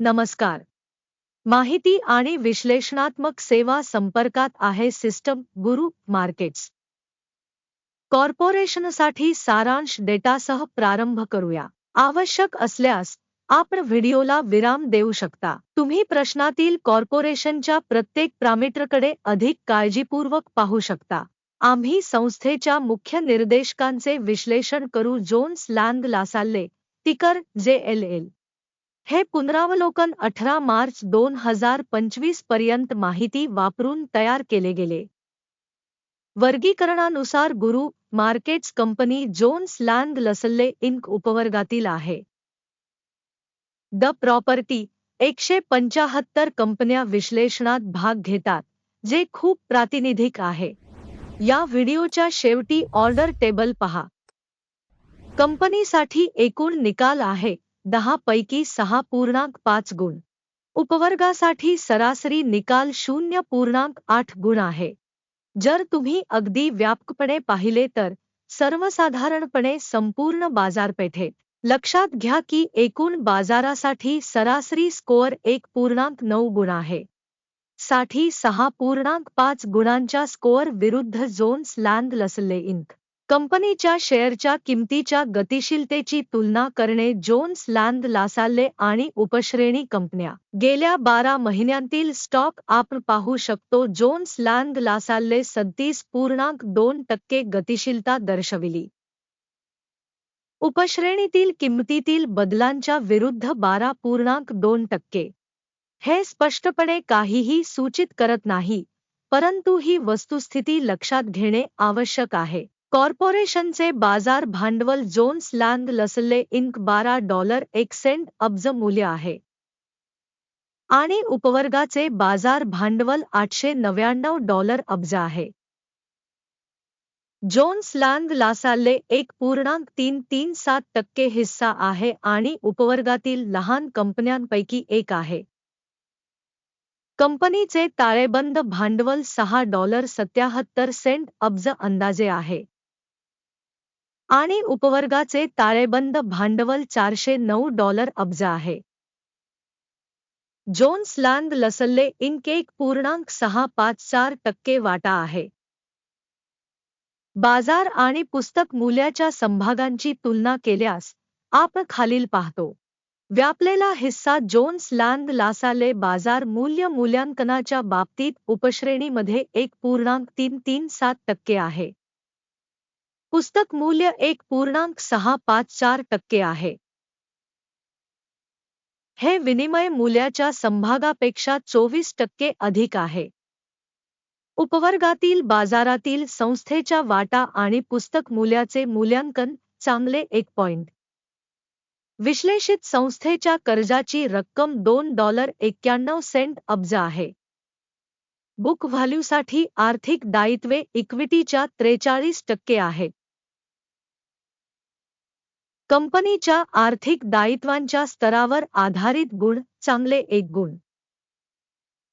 नमस्कार. माहिती आणि विश्लेषणात्मक सेवा संपर्कात आहे सिस्टम गुरु मार्केट्स. कॉर्पोरेशनसाठी सारांश डेटासह प्रारंभ करूया. आवश्यक असल्यास आपण व्हिडिओला विराम देऊ शकता. तुम्ही प्रश्नातील कॉर्पोरेशनच्या प्रत्येक पॅरामीटरकडे अधिक काळजीपूर्वक पाहू शकता. आम्ही संस्थेच्या मुख्य निर्देशकांचे विश्लेषण करू. जोन्स लँग लासाल्ले टिकर जे एल एल. हे पुनरावलोकन अठरा मार्च दोन हजार पंचवीसपर्यंत माहिती वापरून तयार केले गेले. वर्गीकरणानुसार गुरु markets company Jones Lang LaSalle Inc उपवर्गातील आहे. द प्रॉपर्टी एकशे पंचाहत्तर कंपन्या विश्लेषणात भाग घेतात जे खूप प्रातिनिधिक आहे. या व्हिडिओच्या शेवटी ऑर्डर टेबल पहा. कंपनीसाठी एकूण निकाल आहे दहा पैकी सहा पूर्णांक पाच गुण. उपवर्गासाठी सरासरी निकाल शून्य पूर्णांक आठ गुण आहे. जर तुम्ही अगदी व्यापकपणे पाहिले तर सर्वसाधारणपणे संपूर्ण बाजारपेठेत लक्षात घ्या की एकूण बाजारासाठी सरासरी स्कोअर एक पूर्णांक नऊ गुण आहे. साठी सहा पूर्णांक पाच गुणांच्या स्कोअर विरुद्ध जोन्स लँड लसले इंक कंपनीच्या शेअरच्या किमतीच्या गतिशीलतेची तुलना करणे जोन्स लँड लासाल्ले आणि उपश्रेणी कंपन्या. गेल्या बारा महिन्यांतील स्टॉक आपण पाहू शकतो, जोन्स लँड लासाल्ले सत्तीस पूर्णांक दोन टक्के गतिशीलता दर्शविली. उपश्रेणीतील किंमतीतील बदलांच्या विरुद्ध बारा पूर्णांक दोन टक्के. हे स्पष्टपणे काहीही सूचित करत नाही, परंतु ही वस्तुस्थिती लक्षात घेणे आवश्यक आहे. कॉर्पोरेशनचे बाजार भांडवल जोन्स लँड लसले इंक बारा डॉलर एक सेंट अब्ज मूल्य आहे. आणि उपवर्गाचे बाजार भांडवल आठशे नव्याण्णव डॉलर अब्ज आहे. जोन्स लँड लासाले एक पूर्णांक तीन तीन सात टक्के हिस्सा आहे आणि उपवर्गातील लहान कंपन्यांपैकी एक आहे. कंपनीचे ताळेबंद भांडवल सहा डॉलर सत्याहत्तर सेंट अब्ज अंदाजे आहे. आणि उपवर्गाचे ताळेबंद भांडवल चारशे नऊ डॉलर अब्ज आहे. जोन्स लँड लसल्ले इंक एक पूर्णांक सहा पाच चार टक्के वाटा आहे. बाजार आणि पुस्तक मूल्याच्या संभागांची तुलना केल्यास आपण खालील पाहतो. व्यापलेला हिस्सा जोन्स लँड लासाले बाजार मूल्य मूल्यांकनाच्या बाबतीत उपश्रेणीमध्ये एक पूर्णांक तीन तीन सात टक्के आहे. पुस्तक मूल्य एक पूर्णांक सहा पाच चार टक्के आहे. हे विनिमय मूल्याच्या संभागापेक्षा चोवीस टक्के अधिक आहे. उपवर्गातील बाजारातील संस्थेच्या वाटा आणि पुस्तक मूल्याचे मूल्यांकन चांगले एक पॉइंट. विश्लेषित संस्थेच्या कर्जाची रक्कम दोन डॉलर एक्क्याण्णव सेंट अब्ज आहे. बुक व्हॅल्यूसाठी आर्थिक दायित्वे इक्विटीच्या त्रेचाळीस टक्के आहेत कंपनीच्या आर्थिक दायित्वांच्या स्तरावर आधारित गुण चांगले एक गुण.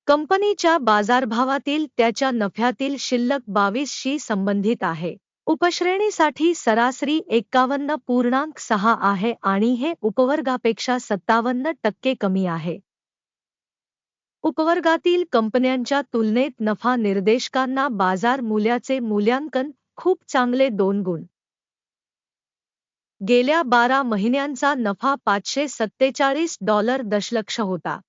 कंपनीच्या बाजारभावातील त्याच्या नफ्यातील शिल्लक बावीसशी संबंधित आहे. उपश्रेणीसाठी सरासरी एक्कावन्न पूर्णांक सहा आहे आणि हे उपवर्गापेक्षा सत्तावन्न टक्के कमी आहे. उपवर्गातील कंपन्यांच्या तुलनेत नफा निर्देशकांना बाजार मूल्याचे मूल्यांकन खूप चांगले दोन गुण. गेल्या बारा महिन्यांचा नफा पाचशे सत्तेचाळीस डॉलर दशलक्ष होता.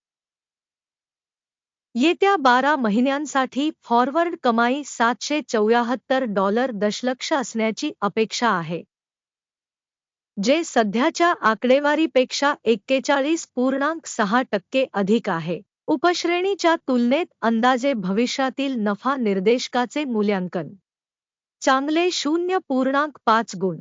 येत्या बारा महिन्यांसाठी फॉरवर्ड कमाई सातशे चौऱ्याहत्तर डॉलर दशलक्ष असण्याची अपेक्षा आहे. जे सध्याच्या आकडेवारीपेक्षा एक्केचाळीस पूर्णांक सहा टक्के अधिक आहे. उपश्रेणीच्या तुलनेत अंदाजे भविष्यातील नफा निर्देशकाचे मूल्यांकन. चांगले शून्य पूर्णांक पाच गुण.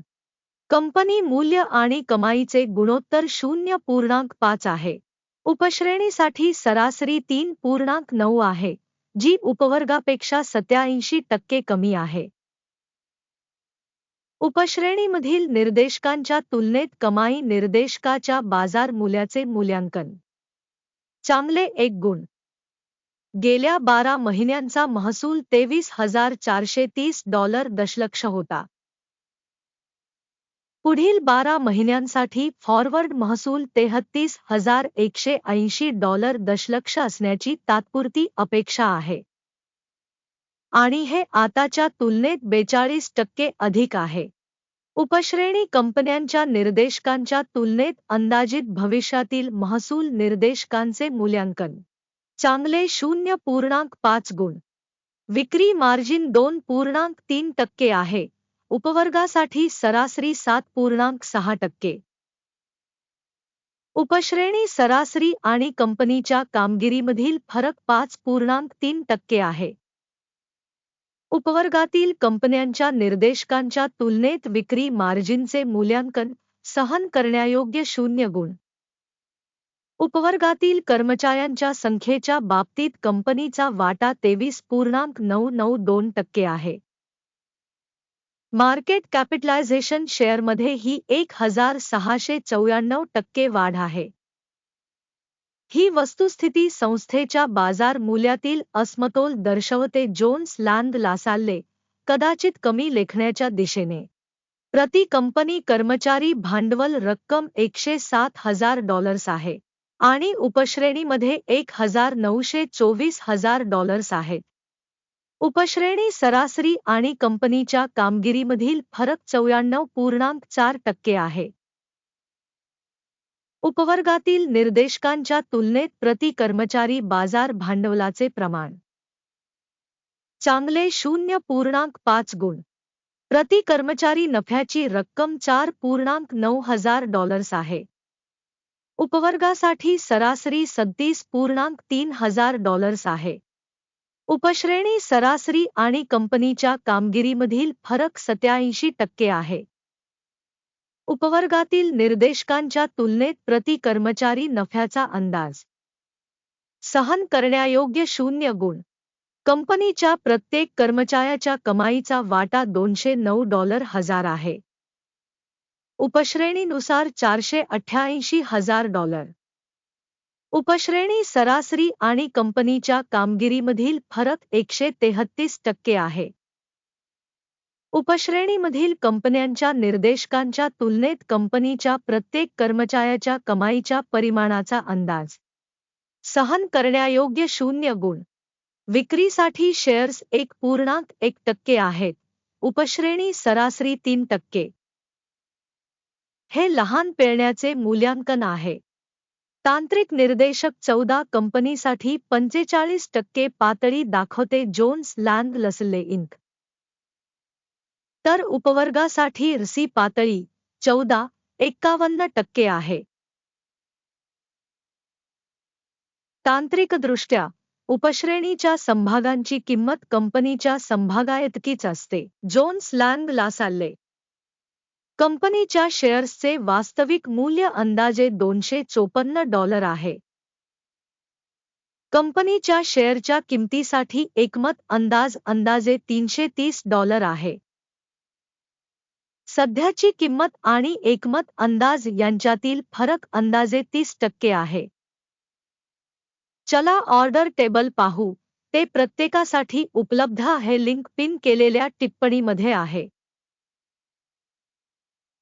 कंपनी मूल्य आणि कमाईचे गुणोत्तर शून्य पूर्णांक पाच आहे. उपश्रेणीसाठी सरासरी तीन पूर्णांक नऊ आहे जी उपवर्गापेक्षा सत्याऐंशी टक्के कमी आहे. उपश्रेणीमधील निर्देशकांच्या तुलनेत कमाई निर्देशकाच्या बाजार मूल्याचे मूल्यांकन. चांगले एक गुण. गेल्या बारा महिन्यांचा महसूल तेवीस हजार चारशे तीस डॉलर दशलक्ष होता. पुढील बारा महिन्यांसाठी फॉरवर्ड महसूल तेहत्तीस हजार एकशे ऐंशी डॉलर दशलक्ष असण्याची तात्पुरती अपेक्षा आहे. आणि हे आताच्या तुलनेत बेचाळीस टक्के अधिक आहे. उपश्रेणी कंपन्यांच्या निर्देशकांच्या तुलनेत अंदाजित भविष्यातील महसूल निर्देशकांचे मूल्यांकन चांगले शून्य पूर्णांक पाच गुण. विक्री मार्जिन दोन पूर्णांक तीन टक्के आहे. उपवर्गासाठी सरासरी सात पूर्णांक सहा टक्के. उपश्रेणी सरासरी आणि कंपनीच्या कामगिरीमधील फरक पाच पूर्णांक तीन टक्के आहे. उपवर्गातील कंपन्यांच्या निर्देशकांच्या तुलनेत विक्री मार्जिनचे मूल्यांकन सहन करण्यायोग्य शून्य गुण. उपवर्गातील कर्मचाऱ्यांच्या संख्येच्या बाबतीत कंपनीचा वाटा तेवीस पूर्णांक नऊ नऊ दोन टक्के आहे. मार्केट कॅपिटलायझेशन शेअरमध्ये ही एक हजार सहाशे चौऱ्याण्णव टक्के वाढ आहे. ही वस्तुस्थिती संस्थेच्या बाजार मूल्यातील अस्मतोल दर्शवते जोन्स लँड लासाल्ले कदाचित कमी लेखण्याच्या दिशेने. प्रति कंपनी कर्मचारी भांडवल रक्कम एकशे सात हजार डॉलर्स आहे आणि उपश्रेणीमध्ये एक हजार नऊशे चोवीस हजार डॉलर्स आहेत. उपश्रेणी सरासरी आणि कंपनीच्या कामगिरीमधील फरक चौऱ्याण्णव पूर्णांक चार टक्के आहे. उपवर्गातील निर्देशकांच्या तुलनेत प्रति कर्मचारी बाजार भांडवलाचे प्रमाण. चांगले शून्य पूर्णांक पाच गुण. प्रति कर्मचारी नफ्याची रक्कम चार पूर्णांक नऊ हजार डॉलर्स आहे. उपवर्गासाठी सरासरी सत्तीस पूर्णांक तीन हजार डॉलर्स आहे. उपश्रेणी सरासरी आणि कंपनीच्या कामगिरीमधील फरक सत्याऐंशी टक्के आहे. उपवर्गातील निर्देशकांच्या तुलनेत प्रति कर्मचारी नफ्याचा अंदाज. सहन करण्यायोग्य शून्य गुण. कंपनीच्या प्रत्येक कर्मचाऱ्याच्या कमाईचा वाटा दोनशे नऊ डॉलर हजार आहे. उपश्रेणीनुसार चारशे अठ्ठ्याऐंशी हजार डॉलर. उपश्रेणी सरासरी आणि कंपनीच्या कामगिरीमधील फरक एकशे तेहत्तीस टक्के आहे. उपश्रेणीमधील कंपन्यांच्या निर्देशकांच्या तुलनेत कंपनीच्या प्रत्येक कर्मचाऱ्याच्या कमाईच्या परिमाणाचा अंदाज. सहन करण्यायोग्य शून्य गुण. विक्रीसाठी शेअर्स एक पूर्णांक एक टक्के आहेत. उपश्रेणी सरासरी तीन टक्के. हे लहान पेरण्याचे मूल्यांकन आहे. तांत्रिक निर्देशक चौदा कंपनीसाठी पंचेचाळीस टक्के पातळी दाखवते जोन्स लँड लसले इंक. तर उपवर्गासाठी रसी पातळी चौदा एक्कावन्न टक्के आहे. तांत्रिकदृष्ट्या उपश्रेणीच्या संभागांची किंमत कंपनीच्या संभागायतकीच असते जोन्स लँग लासाल्ले कंपनीच्या शेअर्सचे वास्तविक मूल्य अंदाजे दोनशे चोपन्न डॉलर आहे. कंपनीच्या शेअरच्या किमतीसाठी एकमत अंदाज अंदाजे तीनशे तीस डॉलर आहे. सध्याची किंमत आणि एकमत अंदाज यांच्यातील फरक अंदाजे तीस टक्के आहे. चला ऑर्डर टेबल पाहू. ते प्रत्येकासाठी उपलब्ध आहे लिंक पिन केलेल्या टिप्पणीमध्ये आहे.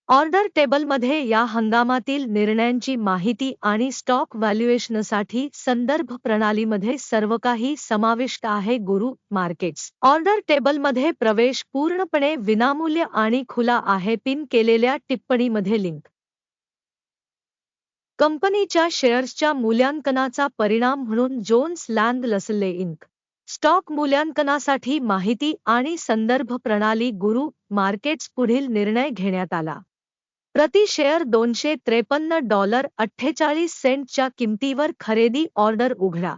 ऑर्डर टेबलमध्ये या हंगामातील निर्णयांची माहिती आणि स्टॉक व्हॅल्युएशनसाठी संदर्भ प्रणालीमध्ये सर्व काही समाविष्ट आहे गुरु मार्केट्स. ऑर्डर टेबलमध्ये प्रवेश पूर्णपणे विनामूल्य आणि खुला आहे पिन केलेल्या टिप्पणीमध्ये लिंक. कंपनीच्या शेअर्सच्या मूल्यांकनाचा परिणाम म्हणून Jones land LaSalle Inc. Stock मूल्यांकनासाठी माहिती आणि संदर्भ प्रणाली गुरु मार्केट्स पुढील निर्णय घेण्यात आला. प्रति शेअर दोनशे त्रेपन्न डॉलर अठ्ठेचाळीस सेंटच्या किमतीवर खरेदी ऑर्डर उघडा.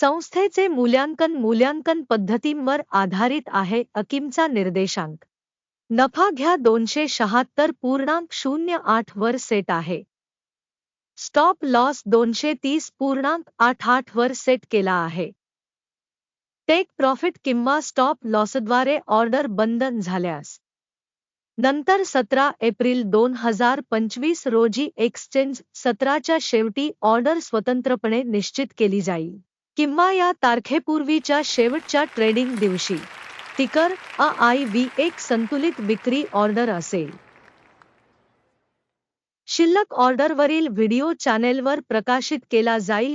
संस्थेचे मूल्यांकन मूल्यांकन पद्धतींवर आधारित आहे अकिमचा निर्देशांक. नफा घ्या दोनशे शहात्तर पूर्णांक शून्य आठ वर सेट आहे. स्टॉप लॉस दोनशे तीस पूर्णांक आठ आठ वर सेट केला आहे. टेक प्रॉफिट किंवा स्टॉप लॉसद्वारे ऑर्डर बंद झाल्यास. नंतर सतरा एप्रिल दोन हजार पंचवीस रोजी एक्सचेंज सतराच्या शेवटी ऑर्डर स्वतंत्रपणे निश्चित केली जाईल. किंवा या तारखेपूर्वीच्या शेवटच्या ट्रेडिंग दिवशी टिकर अ आय व्ही एक संतुलित विक्री ऑर्डर असेल. शिल्लक ऑर्डरवरील व्हिडिओ चॅनेलवर प्रकाशित केला जाईल